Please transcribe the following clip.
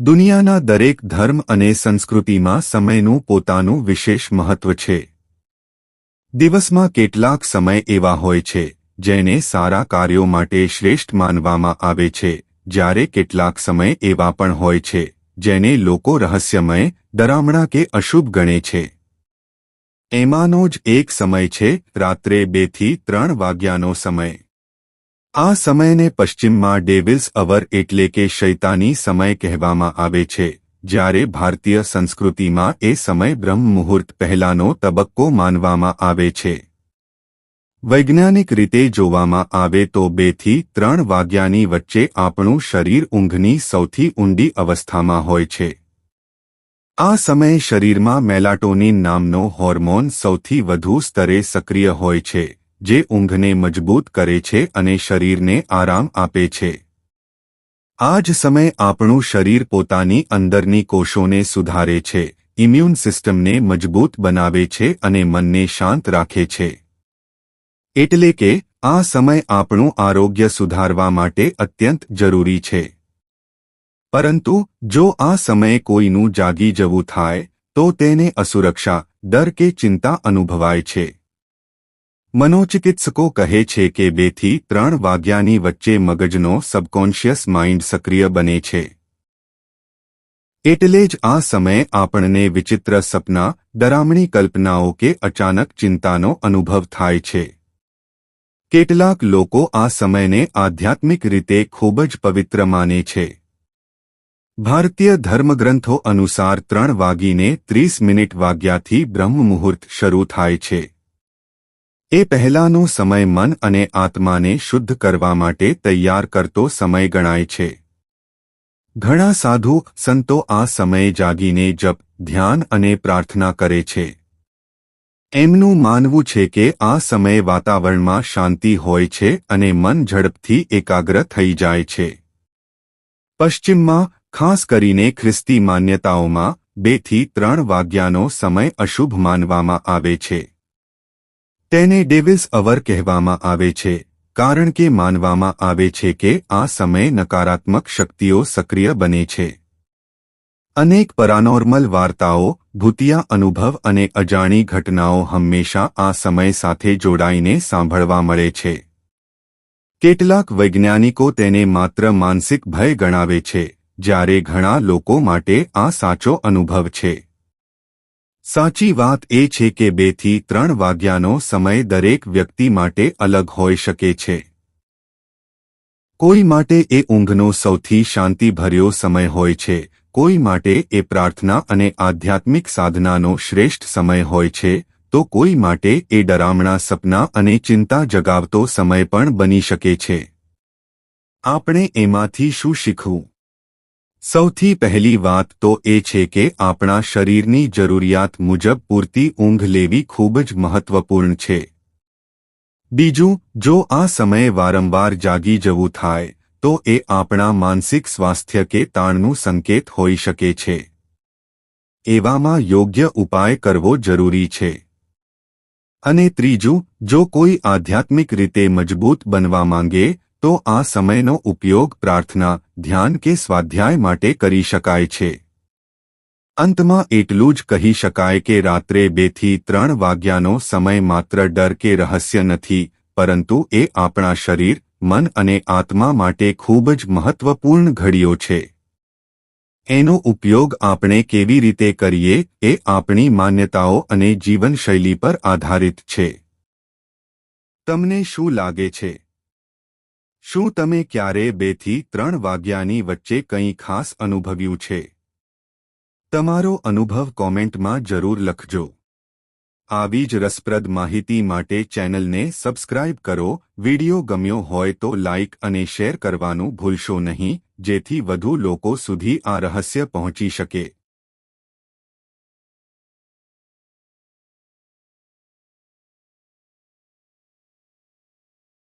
દુનિયાના દરેક ધર્મ અને સંસ્કૃતિમાં સમયનું પોતાનું વિશેષ મહત્વ છે. દિવસમાં કેટલાક સમય એવા હોય છે, જેને સારા કાર્યો માટે શ્રેષ્ઠ માનવામાં આવે છે, જ્યારે કેટલાક સમય એવા પણ હોય છે, જેને લોકો રહસ્યમય, ડરામણા કે અશુભ ગણે છે. એમાંનો જ એક સમય છે, રાત્રે બેથી ત્રણ વાગ્યાનો સમય. આ સમયને પશ્ચિમમાં ડેવિલ્સ અવર એટલે કે શૈતાની સમય કહેવામાં આવે છે, જ્યારે ભારતીય સંસ્કૃતિમાં એ સમય બ્રહ્મ મુહૂર્ત પહેલાનો તબક્કો માનવામાં આવે છે. વૈજ્ઞાનિક રીતે જોવામાં આવે તો બેથી ત્રણ વાગ્યાની વચ્ચે આપણું શરીર ઊંઘની સૌથી ઊંડી અવસ્થામાં હોય છે. આ સમયે શરીરમાં મેલાટોનિન નામનો હોર્મોન સૌથી વધુ સ્તરે સક્રિય હોય છે. જે ઊંઘને મજબૂત કરે છે અને શરીરને આરામ આપે છે. આ જ સમય આપણું શરીર પોતાની અંદરની કોષોને સુધારે છે, ઇમ્યુન સિસ્ટમને મજબૂત બનાવે છે અને મનને શાંત રાખે છે. એટલે કે, આ સમય આપણું આરોગ્ય સુધારવા માટે અત્યંત જરૂરી છે. પરંતુ, જો આ સમયે કોઈનું જાગી જવું થાય, તો તેને અસુરક્ષા, ડર કે ચિંતા અનુભવાય છે. મનોચિકિત્સકો કહે છે કે બેથી ત્રણ વાગ્યાની વચ્ચે મગજનો સબકોન્શિયસ માઇન્ડ સક્રિય બને છે. એટલે જ આ સમયે આપણને વિચિત્ર સપના, ડરામણી કલ્પનાઓ કે અચાનક ચિંતાનો અનુભવ થાય છે. કેટલાક લોકો આ સમયને આધ્યાત્મિક રીતે ખૂબ જ પવિત્ર માને છે. ભારતીય ધર્મગ્રંથો અનુસાર ત્રણ વાગીને ત્રીસ મિનિટ વાગ્યાથી બ્રહ્મ મુહૂર્ત શરૂ થાય છે. એ પહેલાનો સમય મન અને આત્માને શુદ્ધ કરવા માટે તૈયાર કરતો સમય ગણાય છે. ઘણા સાધુ સંતો આ સમયે જાગીને જપ, ધ્યાન અને પ્રાર્થના કરે છે. એમનું માનવું છે કે આ સમયે વાતાવરણમાં શાંતિ હોય છે અને મન ઝડપથી એકાગ્ર થઈ જાય છે. પશ્ચિમમાં, ખાસ કરીને ખ્રિસ્તી માન્યતાઓમાં બેથી ત્રણ વાગ્યાનો સમય અશુભ માનવામાં આવે છે. તેને ડેવિસ અવર કહેવામાં આવે છે, કારણ કે માનવામાં આવે છે કે આ સમય નકારાત્મક શક્તિઓ સક્રિય બને છે. અનેક પરાનોર્મલ વાર્તાઓ, ભૂતિયા અનુભવ અને અજાણી ઘટનાઓ હંમેશા આ સમય સાથે જોડાઈને સાંભળવા મળે છે. કેટલાક વૈજ્ઞાનિકો તેને માત્ર માનસિક ભય ગણાવે છે, જ્યારે ઘણા લોકો માટે આ સાચો અનુભવ છે. સાચી વાત એ છે કે બેથી ત્રણ વાગ્યાનો સમય દરેક વ્યક્તિ માટે અલગ હોઈ શકે છે. કોઈ માટે એ ઊંઘનો સૌથી શાંતિભર્યો સમય હોય છે, કોઈ માટે એ પ્રાર્થના અને આધ્યાત્મિક સાધનાનો શ્રેષ્ઠ સમય હોય છે, તો કોઈ માટે એ ડરામણા સપના અને ચિંતા જગાવતો સમય પણ બની શકે છે. આપણે એમાંથી શું શીખવું? સૌથી પહેલી વાત તો એ છે કે આપણા શરીરની જરૂરિયાત મુજબ પૂરતી ઊંઘ લેવી ખૂબ જ મહત્વપૂર્ણ છે. બીજું, જો આ સમયે વારંવાર જાગી જવું થાય, તો એ આપણા માનસિક સ્વાસ્થ્ય કે તાણનું સંકેત હોઈ શકે છે. એવામાં યોગ્ય ઉપાય કરવો જરૂરી છે. અને ત્રીજું, જો કોઈ આધ્યાત્મિક રીતે મજબૂત બનવા માંગે તો આ સમયનો ઉપયોગ પ્રાર્થના, ધ્યાન કે સ્વાધ્યાય માટે કરી શકાય છે. અંતમાં એટલું જ કહી શકાય કે રાત્રે બેથી ત્રણ વાગ્યાનો સમય માત્ર ડર કે રહસ્ય નથી, પરંતુ એ આપણા શરીર, મન અને આત્મા માટે ખૂબ જ મહત્વપૂર્ણ ઘડીઓ છે. એનો ઉપયોગ આપણે કેવી રીતે કરીએ એ આપણી માન્યતાઓ અને જીવનશૈલી પર આધારિત છે. તમને શું લાગે છે? શું તમે ક્યારે બેથી ત્રણ વાગ્યાની વચ્ચે કંઈ ખાસ અનુભવ્યું છે? તમારો અનુભવ કોમેન્ટમાં જરૂર લખજો. આવી જ રસપ્રદ માહિતી માટે ચેનલને સબસ્ક્રાઇબ કરો, વિડિયો ગમ્યો હોય તો લાઇક અને શેર કરવાનું ભૂલશો નહીં, જેથી વધુ લોકો સુધી આ રહસ્ય પહોંચી શકે.